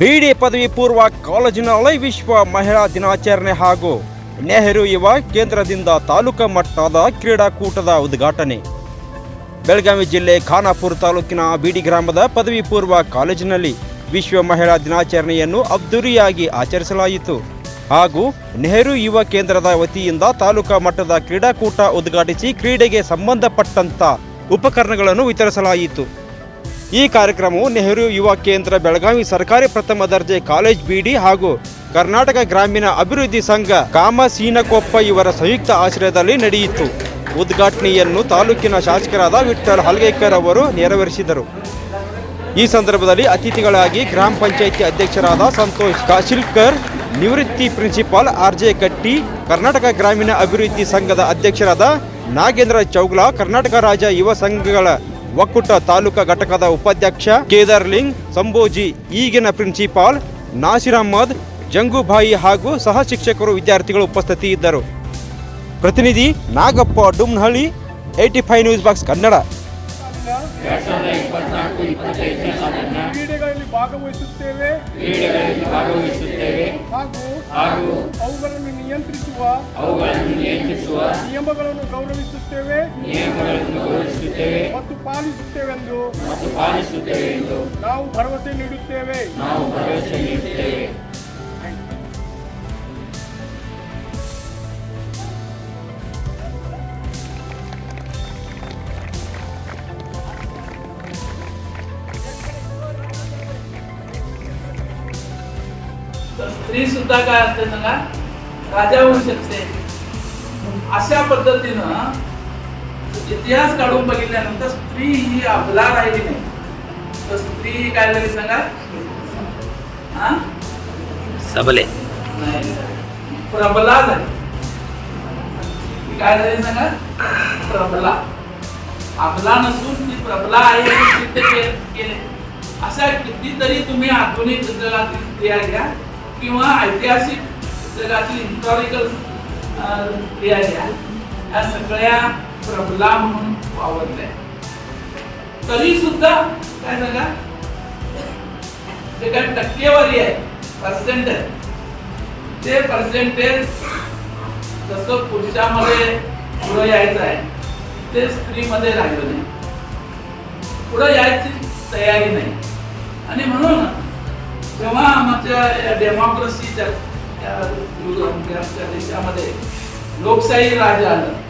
ಬಿಡಿ ಪದವಿ ಪೂರ್ವ ಕಾಲೇಜಿನ ಕಾಲೇಜಿನಲ್ಲಿ ವಿಶ್ವ ಮಹಿಳಾ ದಿನಾಚರಣೆ ಹಾಗೂ ನೆಹರು ಯುವ ಕೇಂದ್ರದಿಂದ ತಾಲೂಕು ಮಟ್ಟದ ಕ್ರೀಡಾಕೂಟದ ಉದ್ಘಾಟನೆ. ಬೆಳಗಾವಿ ಜಿಲ್ಲೆ ಖಾನಾಪುರ ತಾಲೂಕಿನ ಬಿಡಿ ಗ್ರಾಮದ ಪದವಿ ಪೂರ್ವ ಕಾಲೇಜಿನಲ್ಲಿ ವಿಶ್ವ ಮಹಿಳಾ ದಿನಾಚರಣೆಯನ್ನು ಅದ್ದೂರಿಯಾಗಿ ಆಚರಿಸಲಾಯಿತು. ಹಾಗೂ ನೆಹರು ಯುವ ಕೇಂದ್ರದ ವತಿಯಿಂದ ತಾಲೂಕು ಮಟ್ಟದ ಕ್ರೀಡಾಕೂಟ ಉದ್ಘಾಟಿಸಿ ಕ್ರೀಡೆಗೆ ಸಂಬಂಧಪಟ್ಟಂತ ಉಪಕರಣಗಳನ್ನು ವಿತರಿಸಲಾಯಿತು. ಈ ಕಾರ್ಯಕ್ರಮವು ನೆಹರು ಯುವ ಕೇಂದ್ರ ಬೆಳಗಾವಿ ಸರ್ಕಾರಿ ಪ್ರಥಮ ದರ್ಜೆ ಕಾಲೇಜ್ ಬಿಡಿ ಹಾಗೂ ಕರ್ನಾಟಕ ಗ್ರಾಮೀಣ ಅಭಿವೃದ್ಧಿ ಸಂಘ ಕಾಮಸೀನಕೊಪ್ಪ ಇವರ ಸಂಯುಕ್ತ ಆಶ್ರಯದಲ್ಲಿ ನಡೆಯಿತು. ಉದ್ಘಾಟನೆಯನ್ನು ತಾಲೂಕಿನ ಶಾಸಕರಾದ ವಿಠ್ಠಲ್ ಹಲ್ಗೇಕರ್ ಅವರು ನೆರವೇರಿಸಿದರು. ಈ ಸಂದರ್ಭದಲ್ಲಿ ಅತಿಥಿಗಳಾಗಿ ಗ್ರಾಮ ಪಂಚಾಯಿತಿ ಅಧ್ಯಕ್ಷರಾದ ಸಂತೋಷ್ ಕಾಶಿಲ್ಕರ್, ನಿವೃತ್ತಿ ಪ್ರಿನ್ಸಿಪಾಲ್ ಆರ್ ಜೆ ಕಟ್ಟಿ, ಕರ್ನಾಟಕ ಗ್ರಾಮೀಣ ಅಭಿವೃದ್ಧಿ ಸಂಘದ ಅಧ್ಯಕ್ಷರಾದ ನಾಗೇಂದ್ರ ಚೌಗ್ಲಾ, ಕರ್ನಾಟಕ ರಾಜ್ಯ ಯುವ ಸಂಘಗಳ ಒಕ್ಕೂಟ ತಾಲೂಕಾ ಘಟಕದ ಉಪಾಧ್ಯಕ್ಷ ಕೇದಾರ್ಲಿಂಗ್ ಸಂಭೋಜಿ ಈಗಿನ ಪ್ರಿನ್ಸಿಪಾಲ್ ನಾಸಿರ್ ಅಹಮದ್, ಜಂಗುಭಾಯಿ ಹಾಗೂ ಸಹ ಶಿಕ್ಷಕರು ವಿದ್ಯಾರ್ಥಿಗಳು ಉಪಸ್ಥಿತಿ ಇದ್ದರು. ಪ್ರತಿನಿಧಿ Nagappa Dumnahalli eighty five news box Kannada. ಭಾಗವಹಿಸುತ್ತೇವೆ. ಕ್ರೀಡೆಗಳಲ್ಲಿ ಭಾಗವಹಿಸುತ್ತೇವೆ. ಹಾಗೂ ಹಾಗೂ ಅವುಗಳನ್ನು ನಿಯಂತ್ರಿಸುವ ಅವುಗಳನ್ನು ನಿಯಂತ್ರಿಸುವ ನಿಯಮಗಳನ್ನು ಗೌರವಿಸುತ್ತೇವೆ. ನಿಯಮಗಳನ್ನು ಗೌರವಿಸುತ್ತೇವೆ. ಮತ್ತು ಪಾಲಿಸುತ್ತೇವೆಂದು ಮತ್ತು ಪಾಲಿಸುತ್ತೇವೆ ಎಂದು ನಾವು ಭರವಸೆ ನೀಡುತ್ತೇವೆ. ನಾವು ಭರವಸೆ ನೀಡುತ್ತೇವೆ. स्त्री सुद्धा काय असते ना राजा होऊ शकते. अशा पद्धतीनं इतिहास काढून बघितल्यानंतर स्त्री ही अबला राहिली नाही? तर स्त्री काय झाली सांगा? हा? सबले. नाही. प्रबला झाली. काय झाली सांगा? प्रबला. अबला नसून ती प्रबला आहे सिद्ध केले. अशा कितीतरी तुम्ही आधुनिक जगातील क्रिया घ्या. किंवा ऐतिहासिक जगातील हिस्टॉरिकल क्रिया ज्या या सगळ्या प्रबला म्हणून वावरल्या तरी सुद्धा काय सांगा? जे काही टक्केवारी आहे पर्सेंटेज ते पर्सेंटेज जसं पुरुषामध्ये पुढं यायचं आहे ते स्त्रीमध्ये राहिलं नाही. पुढं यायची तयारी नाही. आणि म्हणून तेव्हा आमच्या या डेमोक्रेसीच्या देशामध्ये लोकशाही राज आलं